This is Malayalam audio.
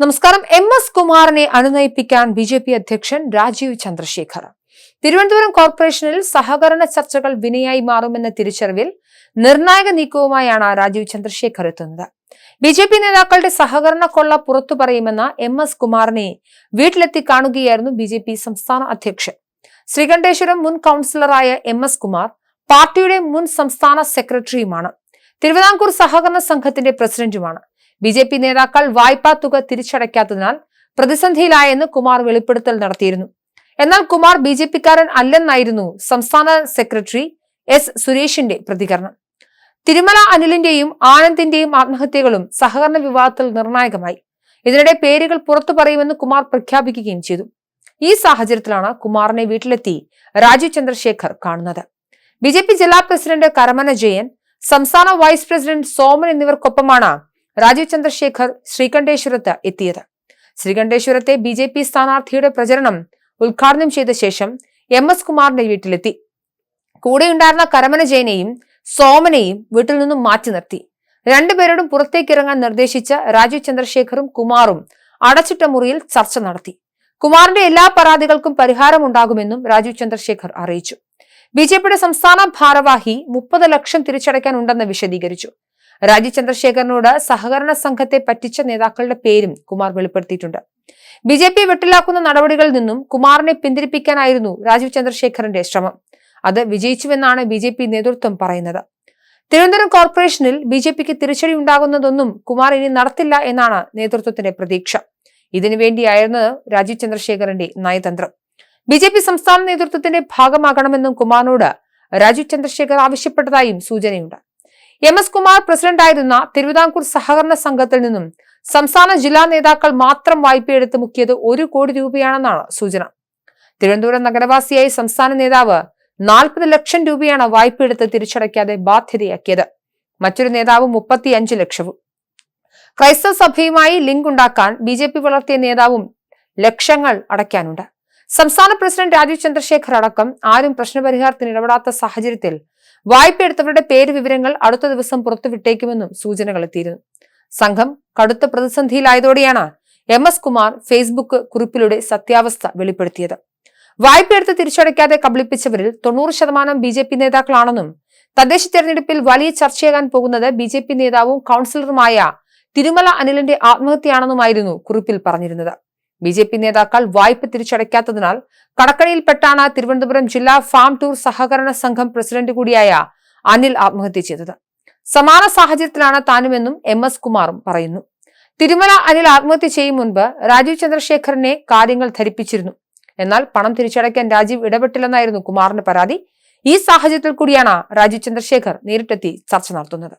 നമസ്കാരം. എം എസ് കുമാറിനെ അനുനയിപ്പിക്കാൻ ബി ജെ പി അധ്യക്ഷൻ രാജീവ് ചന്ദ്രശേഖർ. തിരുവനന്തപുരം കോർപ്പറേഷനിൽ സഹകരണ ചർച്ചകൾ വിനയായി മാറുമെന്ന തിരിച്ചറിവിൽ നിർണായക നീക്കവുമായാണ് രാജീവ് ചന്ദ്രശേഖർ എത്തുന്നത്. ബി ജെ പി നേതാക്കളുടെ സഹകരണ കൊള്ള പുറത്തു പറയുമെന്ന എം എസ് കുമാറിനെ വീട്ടിലെത്തി കാണുകയായിരുന്നു ബി ജെ പി സംസ്ഥാന അധ്യക്ഷൻ. ശ്രീകണ്ഠേശ്വരം മുൻ കൗൺസിലറായ എം എസ് കുമാർ പാർട്ടിയുടെ മുൻ സംസ്ഥാന സെക്രട്ടറിയുമാണ്. തിരുവിതാംകൂർ സഹകരണ സംഘത്തിന്റെ പ്രസിഡന്റുമാണ്. ബി ജെ പി നേതാക്കൾ വായ്പാ തുക തിരിച്ചടയ്ക്കാത്തതിനാൽ പ്രതിസന്ധിയിലായെന്ന് കുമാർ വെളിപ്പെടുത്തൽ നടത്തിയിരുന്നു. എന്നാൽ കുമാർ ബി ജെ പിക്കാരൻ അല്ലെന്നായിരുന്നു സംസ്ഥാന സെക്രട്ടറി എസ് സുരേഷിന്റെ പ്രതികരണം. തിരുമല അനിലിന്റെയും ആനന്ദിന്റെയും ആത്മഹത്യകളും സഹകരണ വിവാദത്തിൽ നിർണായകമായി. ഇതിനിടെ പേരുകൾ പുറത്തു പറയുമെന്ന് കുമാർ പ്രഖ്യാപിക്കുകയും ചെയ്തു. ഈ സാഹചര്യത്തിലാണ് കുമാറിനെ വീട്ടിലെത്തി രാജീവ് ചന്ദ്രശേഖർ കാണുന്നത്. ബി ജില്ലാ പ്രസിഡന്റ് കരമന ജയൻ സംസ്ഥാന വൈസ് പ്രസിഡന്റ് സോമൻ എന്നിവർക്കൊപ്പമാണ് രാജീവ് ചന്ദ്രശേഖർ ശ്രീകണ്ഠേശ്വരത്ത് എത്തിയത്. ശ്രീകണ്ഠേശ്വരത്തെ ബി ജെ പി സ്ഥാനാർത്ഥിയുടെ പ്രചരണം ഉദ്ഘാടനം ചെയ്ത ശേഷം എം എസ് കുമാറിന്റെ വീട്ടിലെത്തി. കൂടെയുണ്ടായിരുന്ന കരമന ജയനെയും സോമനെയും വീട്ടിൽ നിന്നും മാറ്റി നിർത്തി. രണ്ടുപേരോടും പുറത്തേക്ക് ഇറങ്ങാൻ നിർദ്ദേശിച്ച രാജീവ് ചന്ദ്രശേഖറും കുമാറും അടച്ചിട്ട മുറിയിൽ ചർച്ച നടത്തി. കുമാറിന്റെ എല്ലാ പരാതികൾക്കും പരിഹാരമുണ്ടാകുമെന്നും രാജീവ് ചന്ദ്രശേഖർ അറിയിച്ചു. ബി ജെ പിയുടെ സംസ്ഥാന ഭാരവാഹി മുപ്പത് ലക്ഷം തിരിച്ചടയ്ക്കാനുണ്ടെന്ന് വിശദീകരിച്ചു. രാജീവ് ചന്ദ്രശേഖരനോട് സഹകരണ സംഘത്തെ പറ്റിച്ച നേതാക്കളുടെ പേരും കുമാർ വെളിപ്പെടുത്തിയിട്ടുണ്ട്. ബി ജെ പി വെട്ടിലാക്കുന്ന നടപടികളിൽ നിന്നും കുമാറിനെ പിന്തിരിപ്പിക്കാനായിരുന്നു രാജീവ് ചന്ദ്രശേഖരന്റെ ശ്രമം. അത് വിജയിച്ചുവെന്നാണ് ബി ജെ പി നേതൃത്വം പറയുന്നത്. തിരുവനന്തപുരം കോർപ്പറേഷനിൽ ബി ജെ പിക്ക് തിരിച്ചടി ഉണ്ടാകുന്നതൊന്നും കുമാർ ഇനി നടത്തില്ല എന്നാണ് നേതൃത്വത്തിന്റെ പ്രതീക്ഷ. ഇതിനുവേണ്ടിയായിരുന്നു രാജീവ് ചന്ദ്രശേഖരന്റെ നയതന്ത്രം. ബി ജെ പി സംസ്ഥാന നേതൃത്വത്തിന്റെ ഭാഗമാകണമെന്നും കുമാറിനോട് രാജീവ് ചന്ദ്രശേഖർ ആവശ്യപ്പെട്ടതായും സൂചനയുണ്ട്. എം എസ് കുമാർ പ്രസിഡന്റായിരുന്ന തിരുവിതാംകൂർ സഹകരണ സംഘത്തിൽ നിന്നും സംസ്ഥാന ജില്ലാ നേതാക്കൾ മാത്രം വായ്പയെടുത്ത് മുക്കിയത് ഒരു കോടി രൂപയാണെന്നാണ് സൂചന. തിരുവനന്തപുരം നഗരവാസിയായി സംസ്ഥാന നേതാവ് നാൽപ്പത് ലക്ഷം രൂപയാണ് വായ്പയെടുത്ത് തിരിച്ചടയ്ക്കാതെ ബാധ്യതയാക്കിയത്. മറ്റൊരു നേതാവ് മുപ്പത്തി അഞ്ച് ലക്ഷവും. ക്രൈസ്തവ സഭയുമായി ലിങ്ക് ഉണ്ടാക്കാൻ ബി വളർത്തിയ നേതാവും ലക്ഷങ്ങൾ അടയ്ക്കാനുണ്ട്. സംസ്ഥാന പ്രസിഡന്റ് രാജീവ് ചന്ദ്രശേഖർ അടക്കം ആരും പ്രശ്നപരിഹാരത്തിന് ഇടപെടാത്ത സാഹചര്യത്തിൽ വായ്പ എടുത്തവരുടെ പേര് വിവരങ്ങൾ അടുത്ത ദിവസം പുറത്തുവിട്ടേക്കുമെന്നും സൂചനകൾ എത്തിയിരുന്നു. സംഘം കടുത്ത പ്രതിസന്ധിയിലായതോടെയാണ് എം എസ് കുമാർ ഫേസ്ബുക്ക് കുറിപ്പിലൂടെ സത്യാവസ്ഥ വെളിപ്പെടുത്തിയത്. വായ്പ എടുത്ത് തിരിച്ചടയ്ക്കാതെ കബളിപ്പിച്ചവരിൽ തൊണ്ണൂറ് ശതമാനം ബി ജെ പി നേതാക്കളാണെന്നും തദ്ദേശ തെരഞ്ഞെടുപ്പിൽ വലിയ ചർച്ചയാകാൻ പോകുന്നത് ബി ജെ പി നേതാവും കൌൺസിലറുമായ തിരുമല അനിലിന്റെ ആത്മഹത്യയാണെന്നുമായിരുന്നു കുറിപ്പിൽ പറഞ്ഞിരുന്നത്. ബി ജെ പി നേതാക്കൾ വായ്പ തിരിച്ചടയ്ക്കാത്തതിനാൽ കടക്കണിയിൽപ്പെട്ടാണ് തിരുവനന്തപുരം ജില്ലാ ഫാം ടൂർ സഹകരണ സംഘം പ്രസിഡന്റ് കൂടിയായ അനിൽ ആത്മഹത്യ ചെയ്തത്. സമാന സാഹചര്യത്തിലാണ് താനുമെന്നും എം എസ് കുമാറും പറയുന്നു. തിരുമല അനിൽ ആത്മഹത്യ ചെയ്യും മുൻപ് രാജീവ് ചന്ദ്രശേഖരനെ കാര്യങ്ങൾ ധരിപ്പിച്ചിരുന്നു. എന്നാൽ പണം തിരിച്ചടയ്ക്കാൻ രാജീവ് ഇടപെട്ടില്ലെന്നായിരുന്നു കുമാറിന്റെ പരാതി. ഈ സാഹചര്യത്തിൽ കൂടിയാണ് രാജീവ് ചന്ദ്രശേഖർ നേരിട്ടെത്തി ചർച്ച നടത്തുന്നത്.